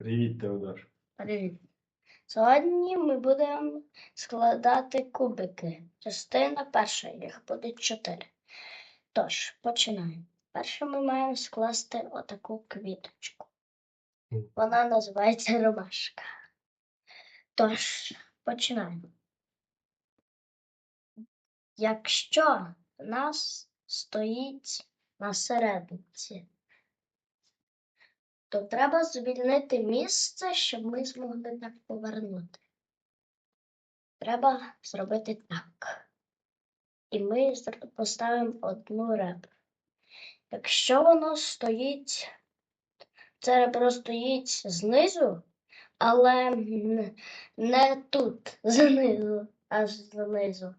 Привіт, Теодор. Привіт. Сьогодні ми будемо складати кубики. Частина перша, їх буде чотири. Тож, починаємо. Перше ми маємо скласти отаку квіточку. Вона називається ромашка. Тож, починаємо. Якщо в нас стоїть на серединці, то треба звільнити місце, щоб ми змогли так повернути. Треба зробити так. І ми поставимо одну ребро. Якщо воно стоїть, це ребро стоїть знизу, але не тут, знизу, аж знизу.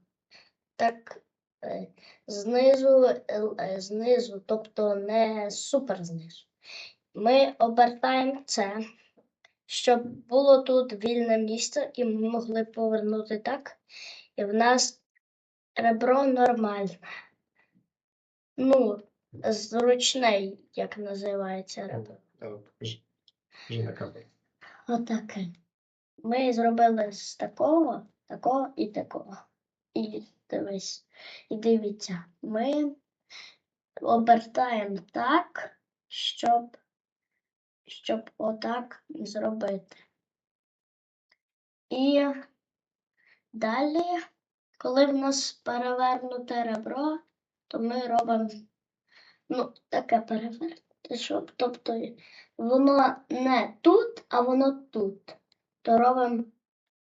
Так, е, знизу, е, е, знизу, тобто не супер знизу. Ми обертаємо це, щоб було тут вільне місце, і ми могли повернути так. І в нас ребро нормальне. Ну, зручне, як називається ребро. Отаке. Ми зробили з такого, такого і такого. І дивись, і дивіться, ми обертаємо так, щоб, щоб отак зробити. І далі, коли в нас перевернуте ребро, то ми робимо ну, таке перевернуте, щоб, тобто воно не тут, а воно тут. То робимо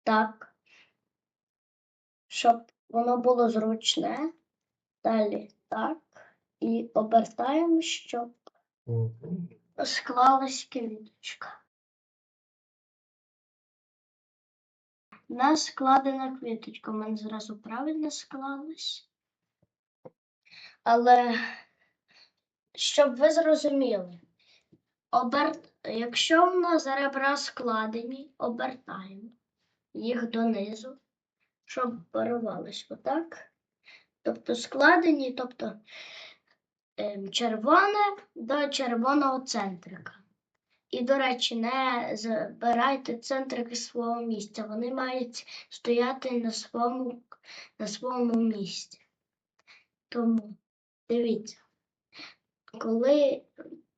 так, щоб воно було зручне. Далі так. І обертаємо, щоб. Склалась квіточка. У нас складена квіточка, у мене зразу правильно склалась. Але щоб ви зрозуміли, обер... якщо в нас ребра складені, обертаємо їх донизу, щоб парувались отак. Тобто складені, тобто червоне до червоного центрика. І, до речі, не забирайте центрики з свого місця. Вони мають стояти на своєму, на своєму місці. Тому дивіться, коли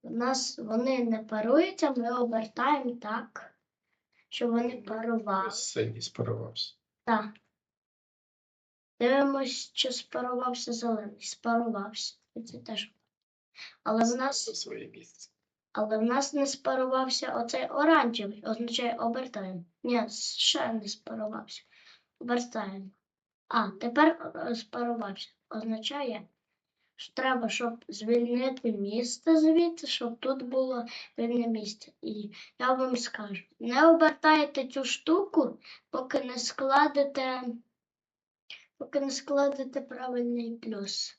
в нас вони не паруються, ми обертаємо так, щоб вони парували. Синій спарувався. Так. Дивимось, чи спарувався зелений. Спарувався. Це теж. Але в нас Це своє місце. Але в нас не спарувався оцей оранжевий, означає обертаємо. Ні, ще не спарувався. Обертаємо. А, тепер е, спарувався. Означає, що треба, щоб звільнити місце звідси, щоб тут було вільне місце. І я вам скажу: не обертайте цю штуку, поки не складете, поки не складете правильний плюс.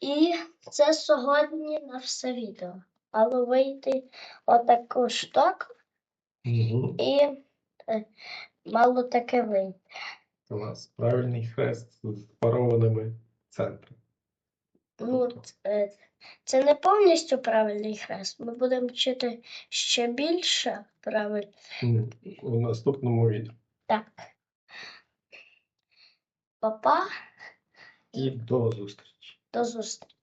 І це сьогодні на все відео. Але вийти отаку штуку Угу. і е, мало таке вийти. У нас правильний хрест з парованими центрами. Ну, це, це не повністю правильний хрест. Ми будемо вчити ще більше правильно. У наступному відео. Так. Папа, І до зустрічі. До зустрічі.